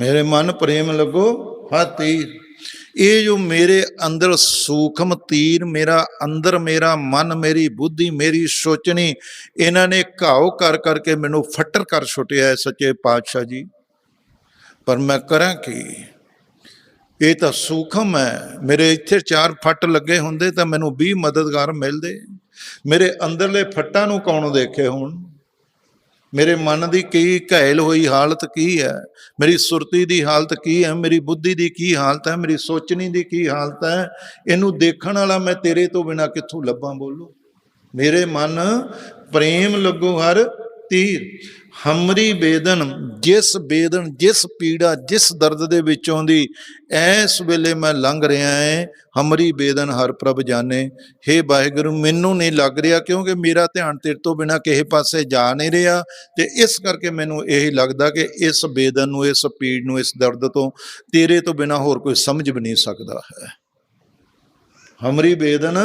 ਮੇਰੇ ਮਨ ਪ੍ਰੇਮ ਲੱਗੋ ਹਾ ਤੀਰ। ਇਹ ਜੋ ਮੇਰੇ ਅੰਦਰ ਸੂਖਮ ਤੀਰ, ਮੇਰਾ ਅੰਦਰ ਮੇਰਾ ਮਨ, ਮੇਰੀ ਬੁੱਧੀ, ਮੇਰੀ ਸੋਚਣੀ, ਇਹਨਾਂ ਨੇ ਘਾਉ ਕਰ ਕਰਕੇ ਮੈਨੂੰ ਫੱਟਰ ਕਰ ਛੁੱਟਿਆ ਹੈ ਸੱਚੇ ਪਾਤਸ਼ਾਹ ਜੀ। ਪਰ ਮੈਂ ਕਰਾਂ ਕੀ? ਇਹ ਤਾਂ ਸੂਖਮ ਹੈ। ਮੇਰੇ ਇੱਥੇ ਚਾਰ ਫੱਟ ਲੱਗੇ ਹੁੰਦੇ ਤਾਂ ਮੈਨੂੰ 20 ਮਦਦਗਾਰ ਮਿਲਦੇ। ਮੇਰੇ ਅੰਦਰਲੇ ਫੱਟਾਂ ਨੂੰ ਕੌਣ ਦੇਖੇ ਹੁਣ? ਮੇਰੇ ਮਨ ਦੀ ਕੀ ਘਾਇਲ ਹੋਈ ਹਾਲਤ ਕੀ ਹੈ? ਮੇਰੀ ਸੁਰਤੀ ਦੀ ਹਾਲਤ ਕੀ ਹੈ? ਮੇਰੀ ਬੁੱਧੀ ਦੀ ਕੀ ਹਾਲਤ ਹੈ? ਮੇਰੀ ਸੋਚਣੀ ਦੀ ਕੀ ਹਾਲਤ ਹੈ? ਇਹਨੂੰ ਦੇਖਣ ਵਾਲਾ ਮੈਂ ਤੇਰੇ ਤੋਂ ਬਿਨਾ ਕਿੱਥੋਂ ਲੱਭਾਂ ਬੋਲੋ? ਮੇਰੇ ਮਨ ਪ੍ਰੇਮ ਲੱਗੋ ਹਰ ਤੀਰ, ਹਮਰੀ ਬੇਦਨ ਜਿਸ ਬੇਦਨ ਜਿਸ ਪੀੜਾ, ਜਿਸ ਦਰਦ ਦੇ ਵਿੱਚੋਂ ਦੀ, ਐਸ ਵੇਲੇ ਮੈਂ ਲੰਘ ਰਿਹਾ ਹੈ ਹਮਰੀ ਬੇਦਨ ਹਰ ਪ੍ਰਭ ਜਾਣੇ। हे ਵਾਹਿਗੁਰੂ, ਮੈਨੂੰ ਨਹੀਂ ਲੱਗ ਰਿਹਾ ਕਿਉਂਕਿ ਮੇਰਾ ਧਿਆਨ ਤੇਰੇ ਤੋਂ ਬਿਨਾ ਕਿਸੇ ਪਾਸੇ ਜਾ ਨਹੀਂ ਰਿਹਾ ਤੇ ਇਸ ਕਰਕੇ ਮੈਨੂੰ ਇਹ ਲੱਗਦਾ ਕਿ ਇਸ ਬੇਦਨ ਨੂੰ, ਇਸ ਪੀੜ ਨੂੰ, ਇਸ ਦਰਦ ਤੋਂ ਤੇਰੇ ਤੋਂ ਬਿਨਾ ਹੋਰ ਕੋਈ ਸਮਝ ਵੀ ਨਹੀਂ ਸਕਦਾ ਹੈ। ਹਮਰੀ ਬੇਦਨ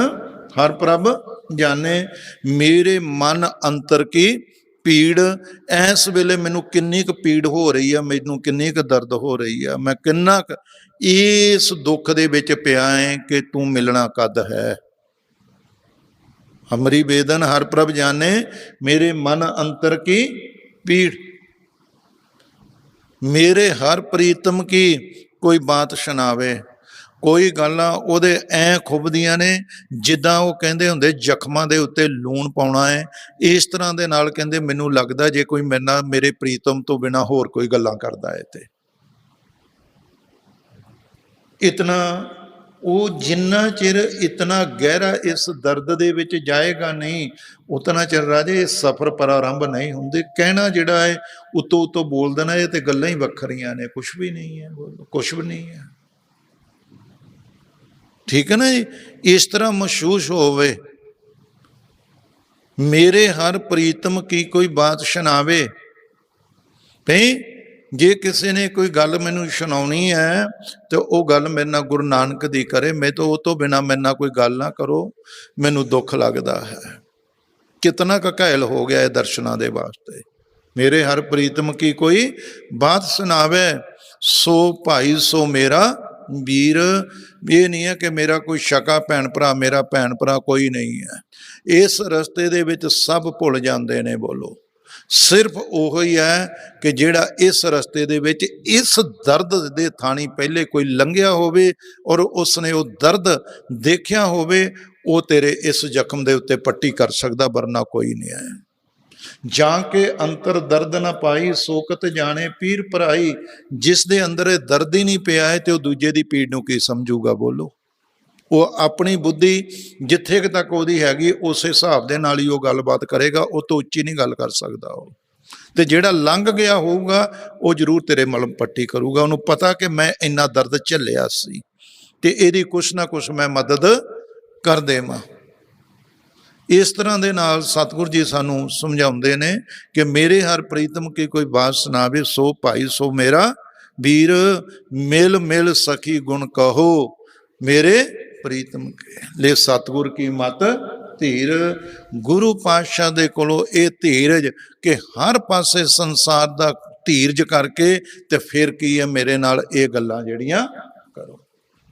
ਹਰ ਪ੍ਰਭ ਜਾਣੇ, ਮੇਰੇ ਮਨ ਅੰਤਰ ਕੀ ਪੀੜ ਇਸ ਵੇਲੇ ਮੈਨੂੰ ਕਿੰਨੀ ਕੁ ਪੀੜ ਹੋ ਰਹੀ ਆ, ਮੈਨੂੰ ਕਿੰਨੀ ਕੁ ਦਰਦ ਹੋ ਰਹੀ ਆ। ਮੈਂ ਕਿੰਨਾ ਕੁ ਇਸ ਦੁੱਖ ਦੇ ਵਿੱਚ ਪਿਆ ਐ ਕਿ ਤੂੰ ਮਿਲਣਾ ਕਦ ਹੈ? ਹਮਰੀ ਬੇਦਨ ਹਰ ਪ੍ਰਭ ਜਾਣੇ ਮੇਰੇ ਮਨ ਅੰਤਰ ਕੀ ਪੀੜ? ਮੇਰੇ ਹਰ ਪ੍ਰੀਤਮ ਕੀ ਕੋਈ ਬਾਤ ਸੁਣਾਵੇ? ਕੋਈ ਗੱਲਾਂ ਉਹਦੇ ਐ ਖੁੱਬਦੀਆਂ ਨੇ, ਜਿੱਦਾਂ ਉਹ ਕਹਿੰਦੇ ਹੁੰਦੇ, ਜ਼ਖਮਾਂ ਦੇ ਉੱਤੇ ਲੂਣ ਪਾਉਣਾ ਹੈ। ਇਸ ਤਰ੍ਹਾਂ ਦੇ ਨਾਲ ਕਹਿੰਦੇ, ਮੈਨੂੰ ਲੱਗਦਾ ਜੇ ਕੋਈ ਮੇਰੇ ਨਾਲ, ਮੇਰੇ ਪ੍ਰੀਤਮ ਤੋਂ ਬਿਨਾ ਹੋਰ ਕੋਈ ਗੱਲਾਂ ਕਰਦਾ ਹੈ ਤੇ ਇਤਨਾ, ਉਹ ਜਿੰਨਾ ਚਿਰ ਇਤਨਾ ਗਹਿਰਾ ਇਸ ਦਰਦ ਦੇ ਵਿੱਚ ਜਾਏਗਾ ਨਹੀਂ, ਉਤਨਾ ਚਿਰ ਰਾਜੇ ਇਹ ਸਫਰ ਪ੍ਰਾਰੰਭ ਨਹੀਂ ਹੁੰਦੇ। ਕਹਿਣਾ ਜਿਹੜਾ ਹੈ ਉਤੋਂ ਉਤੋਂ ਬੋਲ ਦੇਣਾ ਇਹ ਤੇ ਗੱਲਾਂ ਹੀ ਵੱਖਰੀਆਂ ਨੇ ਕੁਝ ਵੀ ਨਹੀਂ ਹੈ ਬੋਲੋ ਕੁਝ ਵੀ ਨਹੀਂ ਹੈ। ਠੀਕ ਹੈ ਨਾ ਜੀ? ਇਸ ਤਰ੍ਹਾਂ ਮਹਿਸੂਸ ਹੋਵੇ। ਮੇਰੇ ਹਰ ਪ੍ਰੀਤਮ ਕੀ ਕੋਈ ਬਾਤ ਸੁਣਾਵੇ? ਭਈ, ਜੇ ਕਿਸੇ ਨੇ ਕੋਈ ਗੱਲ ਮੈਨੂੰ ਸੁਣਾਉਣੀ ਹੈ, ਤੇ ਉਹ ਗੱਲ ਮੇਰੇ ਨਾਲ ਗੁਰੂ ਨਾਨਕ ਦੀ ਕਰੇ। ਮੈਂ ਤਾਂ ਉਹ ਤੋਂ ਬਿਨਾ ਮੇਰੇ ਨਾਲ ਕੋਈ ਗੱਲ ਨਾ ਕਰੋ। ਮੈਨੂੰ ਦੁੱਖ ਲੱਗਦਾ ਹੈ। ਕਿਤਨਾ ਕੁ ਘਾਇਲ ਹੋ ਗਿਆ ਇਹ ਦਰਸ਼ਨਾਂ ਦੇ ਵਾਸਤੇ। ਮੇਰੇ ਹਰ ਪ੍ਰੀਤਮ ਕੀ ਕੋਈ ਬਾਤ ਸੁਣਾਵੇ? ਸੋ ਭਾਈ, ਸੋ ਮੇਰਾ ਵੀਰ, ਇਹ ਨਹੀਂ ਹੈ ਕਿ ਮੇਰਾ ਕੋਈ ਸ਼ਕਾ ਭੈਣ ਭਰਾ, ਮੇਰਾ ਭੈਣ ਭਰਾ ਕੋਈ ਨਹੀਂ ਹੈ। ਇਸ ਰਸਤੇ ਦੇ ਵਿੱਚ ਸਭ ਭੁੱਲ ਜਾਂਦੇ ਨੇ ਬੋਲੋ। ਸਿਰਫ ਉਹੋ ਹੀ ਹੈ ਕਿ ਜਿਹੜਾ ਇਸ ਰਸਤੇ ਦੇ ਵਿੱਚ ਇਸ ਦਰਦ ਦੇ ਥਾਣੀ ਪਹਿਲੇ ਕੋਈ ਲੰਘਿਆ ਹੋਵੇ ਔਰ ਉਸਨੇ ਉਹ ਦਰਦ ਦੇਖਿਆ ਹੋਵੇ, ਉਹ ਤੇਰੇ ਇਸ ਜ਼ਖਮ ਦੇ ਉੱਤੇ ਪੱਟੀ ਕਰ ਸਕਦਾ, ਵਰਨਾ ਕੋਈ ਨਹੀਂ ਹੈ। ਜਾਂ ਕੇ ਅੰਤਰ ਦਰਦ ਨਾ ਪਾਈ ਸੋਕਤ ਜਾਣੇ, ਪੀਰ ਭਰਾਈ, ਜਿਸ ਦੇ ਅੰਦਰ ਇਹ ਦਰਦ ਹੀ ਨਹੀਂ ਪਿਆ ਹੈ ਤੇ ਉਹ ਦੂਜੇ ਦੀ ਪੀੜ ਨੂੰ ਕੀ ਸਮਝੂਗਾ, ਬੋਲੋ। ਉਹ ਆਪਣੀ ਬੁੱਧੀ ਜਿੱਥੇ ਤੱਕ ਉਹਦੀ ਹੈਗੀ, ਉਸੇ ਹਿਸਾਬ ਦੇ ਨਾਲ ਹੀ ਉਹ ਗੱਲਬਾਤ ਕਰੇਗਾ, ਉਹ ਤੋਂ ਉੱਚੀ ਨਹੀਂ ਗੱਲ ਕਰ ਸਕਦਾ ਉਹ। ਤੇ ਜਿਹੜਾ ਲੰਘ ਗਿਆ ਹੋਊਗਾ, ਉਹ ਜ਼ਰੂਰ ਤੇਰੇ ਮਲਮ ਪੱਟੀ ਕਰੂਗਾ। ਉਹਨੂੰ ਪਤਾ ਕਿ ਮੈਂ ਇੰਨਾ ਦਰਦ ਝੱਲਿਆ ਸੀ ਤੇ ਇਹਦੀ ਕੁਛ ਨਾ ਕੁਛ ਮੈਂ ਮਦਦ ਕਰ ਦੇਵਾਂ। ਇਸ ਤਰ੍ਹਾਂ ਦੇ ਨਾਲ ਸਤਿਗੁਰ ਜੀ ਸਾਨੂੰ ਸਮਝਾਉਂਦੇ ਨੇ ਕਿ ਮੇਰੇ ਹਰ ਪ੍ਰੀਤਮ ਕੀ ਕੋਈ ਬਾਤ ਸੁਣਾਵੇ, ਸੋ ਭਾਈ, ਸੋ ਮੇਰਾ। ਵੀਰ, ਮਿਲ ਮਿਲ ਸਖੀ ਗੁਣ ਕਹੋ, ਮੇਰੇ ਪ੍ਰੀਤਮ ਕੇ। ਲੈ ਸਤਿਗੁਰ ਕੀ ਮਤ ਧੀਰ। ਗੁਰੂ ਪਾਤਸ਼ਾਹ ਦੇ ਕੋਲੋਂ ਇਹ ਧੀਰਜ ਕਿ ਹਰ ਪਾਸੇ ਸੰਸਾਰ ਦਾ ਧੀਰਜ ਕਰਕੇ ਤੇ ਫਿਰ ਕੀ ਹੈ, ਮੇਰੇ ਨਾਲ ਇਹ ਗੱਲਾਂ ਜਿਹੜੀਆਂ ਕਰੋ।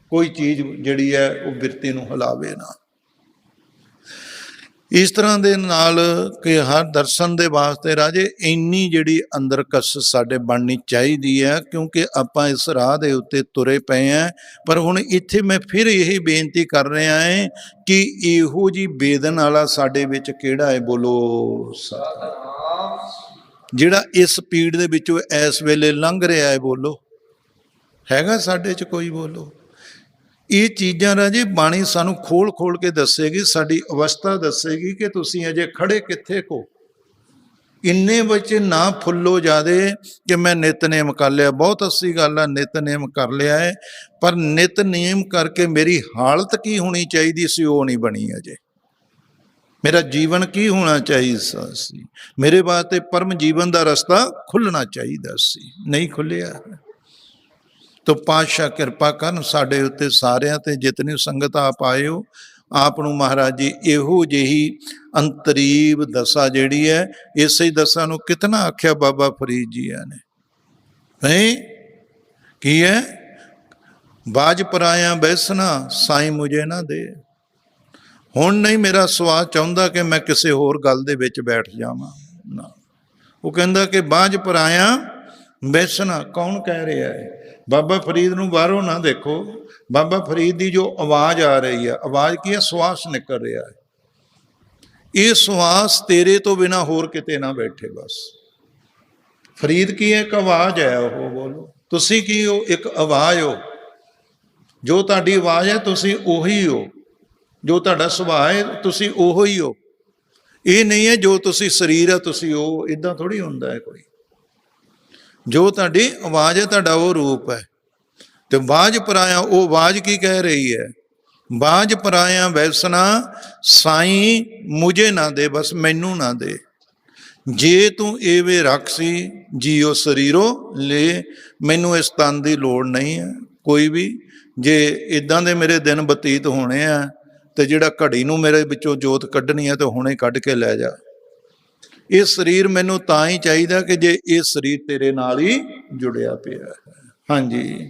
ਕੋਈ ਚੀਜ਼ ਜਿਹੜੀ ਹੈ, ਉਹ ਬਿਰਤੀ ਨੂੰ ਹਿਲਾਵੇ ਨਾ। ਇਸ ਤਰ੍ਹਾਂ ਦੇ ਨਾਲ ਕਿ ਹਰ ਦਰਸ਼ਨ ਦੇ ਵਾਸਤੇ ਰਾਜੇ ਇੰਨੀ ਜਿਹੜੀ ਅੰਦਰ ਕਸ ਸਾਡੇ ਬਣਨੀ ਚਾਹੀਦੀ ਹੈ, ਕਿਉਂਕਿ ਆਪਾਂ ਇਸ ਰਾਹ ਦੇ ਉੱਤੇ ਤੁਰੇ ਪਏ ਆ ਪਰ ਹੁਣ ਇੱਥੇ ਮੈਂ ਫਿਰ ਇਹੀ ਬੇਨਤੀ ਕਰ ਰਿਹਾ ਹਾਂ ਕਿ ਇਹੋ ਜੀ ਬੇਦਨ ਵਾਲਾ ਸਾਡੇ ਵਿੱਚ ਕਿਹੜਾ ਹੈ, ਬੋਲੋ ਸਤਿਨਾਮ। ਜਿਹੜਾ ਇਸ ਪੀੜ ਦੇ ਵਿੱਚੋਂ ਇਸ ਵੇਲੇ ਲੰਘ ਰਿਹਾ ਹੈ, ਬੋਲੋ। ਹੈਗਾ ਸਾਡੇ 'ਚ ਕੋਈ, ਬੋਲੋ। ਇਹ ਚੀਜ਼ਾਂ ਰਾਜੇ ਬਾਣੀ ਸਾਨੂੰ ਖੋਲ ਖੋਲ ਕੇ ਦੱਸੇਗੀ, ਸਾਡੀ ਅਵਸਥਾ ਦੱਸੇਗੀ ਕਿ ਤੁਸੀਂ ਅਜੇ ਖੜੇ ਕਿੱਥੇ ਕੋ ਇੰਨੇ ਵਿੱਚ ਨਾ ਫੁੱਲੋ ਜਾਦੇ ਕਿ ਮੈਂ ਨਿਤਨੇਮ ਕਰ ਲਿਆ। ਬਹੁਤ ਅੱਛੀ ਗੱਲ ਆ ਨਿਤਨੇਮ ਕਰ ਲਿਆ ਹੈ ਪਰ ਨਿਤਨੇਮ ਕਰਕੇ ਮੇਰੀ ਹਾਲਤ ਕੀ ਹੋਣੀ ਚਾਹੀਦੀ ਸੀ, ਉਹ ਨਹੀਂ ਬਣੀ ਅਜੇ। ਮੇਰਾ ਜੀਵਨ ਕੀ ਹੋਣਾ ਚਾਹੀਦਾ ਸੀ? ਮੇਰੇ ਵਾਸਤੇ ਪਰਮ ਜੀਵਨ ਦਾ ਰਸਤਾ ਖੁੱਲਣਾ ਚਾਹੀਦਾ ਸੀ, ਨਹੀਂ ਖੁੱਲਿਆ। ਤੋ ਪਾਤਸ਼ਾਹ ਕਿਰਪਾ ਕਰਨ ਸਾਡੇ ਉੱਤੇ ਸਾਰਿਆਂ ਤੇ ਜਿਤਨੀ ਸੰਗਤ ਆਪ ਆਇਓ ਆਪ ਨੂੰ ਮਹਾਰਾਜ ਜੀ ਇਹੋ ਜਿਹੀ ਅੰਤਰੀਬ ਦਸ਼ਾ ਜਿਹੜੀ ਹੈ, ਇਸੇ ਹੀ ਦਸ਼ਾ ਨੂੰ ਕਿਤਨਾ ਆਖਿਆ ਬਾਬਾ ਫਰੀਦ ਜੀ ਨੇ। ਹੈ? ਕੀ ਹੈ? ਬਾਜ ਪਰਾਇਆ ਬੈਸਣਾ, ਸਾਈਂ ਮੁਝੇ ਨਾ ਦੇ। ਹੁਣ ਨਹੀਂ ਮੇਰਾ ਸਵਾਦ ਚਾਹੁੰਦਾ ਕਿ ਮੈਂ ਕਿਸੇ ਹੋਰ ਗੱਲ ਦੇ ਵਿੱਚ ਬੈਠ ਜਾਵਾਂ ਨਾ। ਉਹ ਕਹਿੰਦਾ ਕਿ ਬਾਜ ਪਰਾਇਆ ਬੈਸਣਾ, ਕੌਣ ਕਹਿ ਰਿਹਾ ਹੈ? ਬਾਬਾ ਫਰੀਦ ਨੂੰ ਬਾਹਰੋਂ ਨਾ ਦੇਖੋ। ਬਾਬਾ ਫਰੀਦ ਦੀ ਜੋ ਆਵਾਜ਼ ਆ ਰਹੀ ਹੈ, ਆਵਾਜ਼ ਕੀ ਹੈ? ਸਵਾਸ ਨਿਕਲ ਰਿਹਾ ਹੈ। ਇਹ ਸਵਾਸ ਤੇਰੇ ਤੋਂ ਬਿਨਾ ਹੋਰ ਕਿਤੇ ਨਾ ਬੈਠੇ ਬਸ। ਫਰੀਦ ਕੀ ਇੱਕ ਆਵਾਜ਼ ਹੈ ਉਹ, ਬੋਲੋ। ਤੁਸੀਂ ਕੀ ਹੋ? ਇੱਕ ਆਵਾਜ਼ ਹੋ। ਜੋ ਤੁਹਾਡੀ ਆਵਾਜ਼ ਹੈ, ਤੁਸੀਂ ਉਹੀ ਹੋ। ਜੋ ਤੁਹਾਡਾ ਸੁਭਾਅ ਹੈ, ਤੁਸੀਂ ਉਹੀ ਹੋ। ਇਹ ਨਹੀਂ ਹੈ ਜੋ ਤੁਸੀਂ ਸਰੀਰ ਹੈ, ਤੁਸੀਂ ਉਹ ਇਦਾਂ ਥੋੜੀ ਹੁੰਦਾ ਹੈ ਕੋਈ। ਜੋ ਤੁਹਾਡੀ ਆਵਾਜ਼ ਹੈ, ਤੁਹਾਡਾ ਉਹ ਰੂਪ ਹੈ। ਤੇ ਬਾਜ ਪਰਾਇਆ, ਉਹ ਆਵਾਜ਼ ਕੀ ਕਹਿ ਰਹੀ ਹੈ? ਬਾਜ ਪਰਾਇਆ ਵੈਸਨਾ, ਸਾਈਂ ਮੁਝੇ ਨਾ ਦੇ, ਬਸ ਮੈਨੂੰ ਨਾ ਦੇ। ਜੇ ਤੂੰ ਏਵੇਂ ਰੱਖ ਸੀ ਜੀਓ ਸਰੀਰੋ ਲੈ, ਮੈਨੂੰ ਇਸ ਤਨ ਦੀ ਲੋੜ ਨਹੀਂ ਹੈ। ਕੋਈ ਵੀ, ਜੇ ਇਦਾਂ ਦੇ ਮੇਰੇ ਦਿਨ ਬਤੀਤ ਹੋਣੇ ਆ, ਤੇ ਜਿਹੜਾ ਘੜੀ ਨੂੰ ਮੇਰੇ ਵਿੱਚੋਂ ਜੋਤ ਕੱਢਣੀ ਹੈ, ਤੇ ਹੁਣੇ ਕੱਢ ਕੇ ਲੈ ਜਾ। ਇਹ ਸਰੀਰ ਮੈਨੂੰ ਤਾਂ ਹੀ ਚਾਹੀਦਾ ਕਿ ਜੇ ਇਹ ਸਰੀਰ ਤੇਰੇ ਨਾਲ ਹੀ ਜੁੜਿਆ ਪਿਆ ਹੈ। ਹਾਂਜੀ।